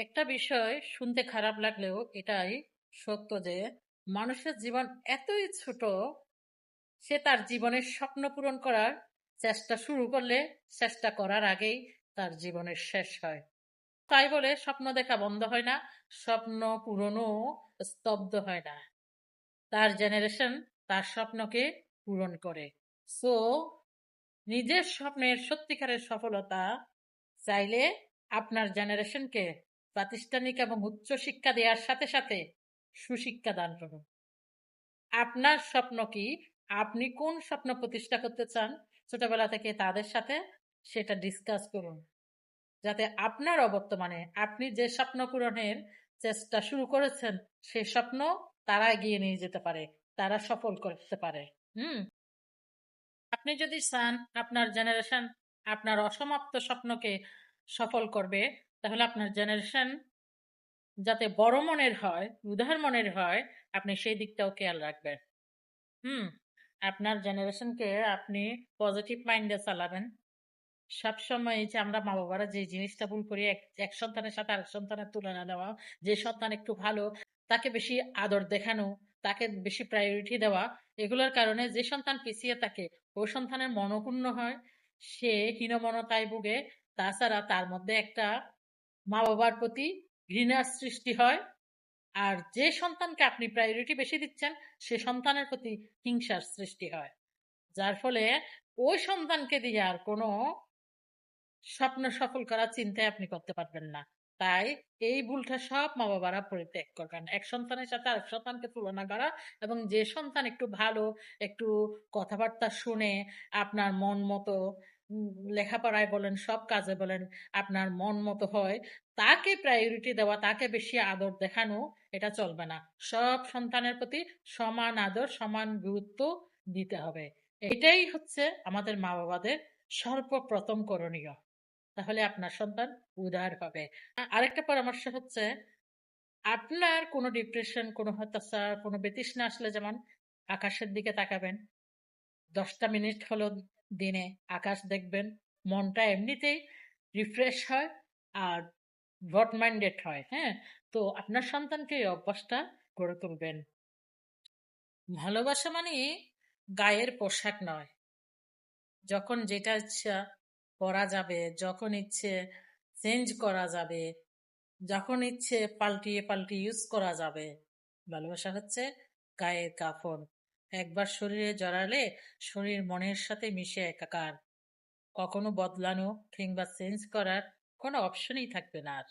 একটা বিষয় শুনতে খারাপ লাগলেও এটাই সত্য যে মানুষের জীবন এতই ছোট, সে তার জীবনের স্বপ্ন পূরণ করার চেষ্টা শুরু করলে চেষ্টা করার আগেই তার জীবনের শেষ হয়। তাই বলে স্বপ্ন দেখা বন্ধ হয় না, স্বপ্ন পূরণও স্তব্ধ হয় না। তার জেনারেশন তার স্বপ্নকে পূরণ করে। সো নিজের স্বপ্নের সত্যিকারের সফলতা চাইলে আপনার জেনারেশনকে প্রাতিষ্ঠানিক এবং উচ্চ শিক্ষা দেওয়ার সাথে সাথে সুশিক্ষা দান করুন আপনার স্বপ্ন কি? আপনি কোন স্বপ্ন প্রতিষ্ঠা করতে চান? ছোটবেলা থেকে তাদের সাথে সেটা ডিসকাস করুন। যাতে আপনার অবর্তমানে আপনি যে স্বপ্ন পূরণের চেষ্টা শুরু করেছেন সেই স্বপ্ন তারা এগিয়ে নিয়ে যেতে পারে, তারা সফল করতে পারে। হুম? আপনি যদি চান, আপনার জেনারেশন আপনার অসমাপ্ত স্বপ্নকে সফল করবে তাহলে আপনার জেনারেশন যাতে বড় মনের হয়, উদার মনের হয়, আপনি সেই দিকটাও খেয়াল রাখবেন। হুম, আপনার জেনারেশনকে আপনি পজিটিভ মাইন্ডে চালাবেন। সবসময় যে আমরা মা বাবারা যে জিনিসটা ভুল করি, এক সন্তানের সাথে আরেক সন্তানের তুলনা দেওয়া, যে সন্তান একটু ভালো, তাকে বেশি আদর দেখানো, তাকে বেশি প্রায়োরিটি দেওয়া, এগুলোর কারণে যে সন্তান পিছিয়ে থাকে, ওই সন্তানের মনক্ষুণ্ণ হয়, সে হীনমনতায় ভুগে, তাছাড়া তার মধ্যে একটা মা বাবার প্রতি ঘৃণার সৃষ্টি হয় আর যে সন্তানকে আপনি প্রায়োরিটি বেশি দিচ্ছেন, সে সন্তানের প্রতি হিংসার সৃষ্টি হয়। যার ফলে ওই সন্তানকে দিয়ে আর কোনো স্বপ্ন সফল করার চিন্তায় আপনি করতে পারবেন না। তাই এই ভুলটা সব মা বাবারা পরিত্যাগ করবেন এক সন্তানের সাথে আরেক সন্তানকে তুলনা করা এবং যে সন্তান একটু ভালো, একটু কথাবার্তা শুনে আপনার মন মতো লেখাপড়ায় বলেন, সব কাজে বলেন, আপনার মন মতো হয়, তাকে প্রায়োরিটি দেওয়া, তাকে বেশি আদর দেখানো, এটা চলবে না। সব সন্তানের প্রতি সমান আদর, সমান গুরুত্ব দিতে হবে। এটাই হচ্ছে আমাদের মা বাবাদের সর্বপ্রথম করণীয়। তাহলে আপনার সন্তান উদার হবে। আরেকটা পরামর্শ হচ্ছে, আপনার কোনো ডিপ্রেশন কোনো হতাশা, কোনো বেতৃষ্ণা আসলে যেমন আকাশের দিকে তাকাবেন, দশটা মিনিট হলো দিনে আকাশ দেখবেন, মনটা এমনিতেই রিফ্রেশ হয় আর ব্রড মাইন্ডেড হয় হ্যাঁ? তো আপনার সন্তানকে এই অভ্যাসটা গড়ে তুলবেন। ভালোবাসা মানে গায়ের পোশাক নয়। যখন যেটা ইচ্ছা পরা যাবে, যখন ইচ্ছে চেঞ্জ করা যাবে, যখন ইচ্ছে পাল্টিয়ে পাল্টিয়ে ইউজ করা যাবে। ভালোবাসা হচ্ছে গায়ের কাফন। একবার শরীরে জড়ালে শরীর মনের সাথে মিশে একাকার। কখনো বদলানো কিংবা চেঞ্জ করার কোনো অপশনই থাকবে না আর।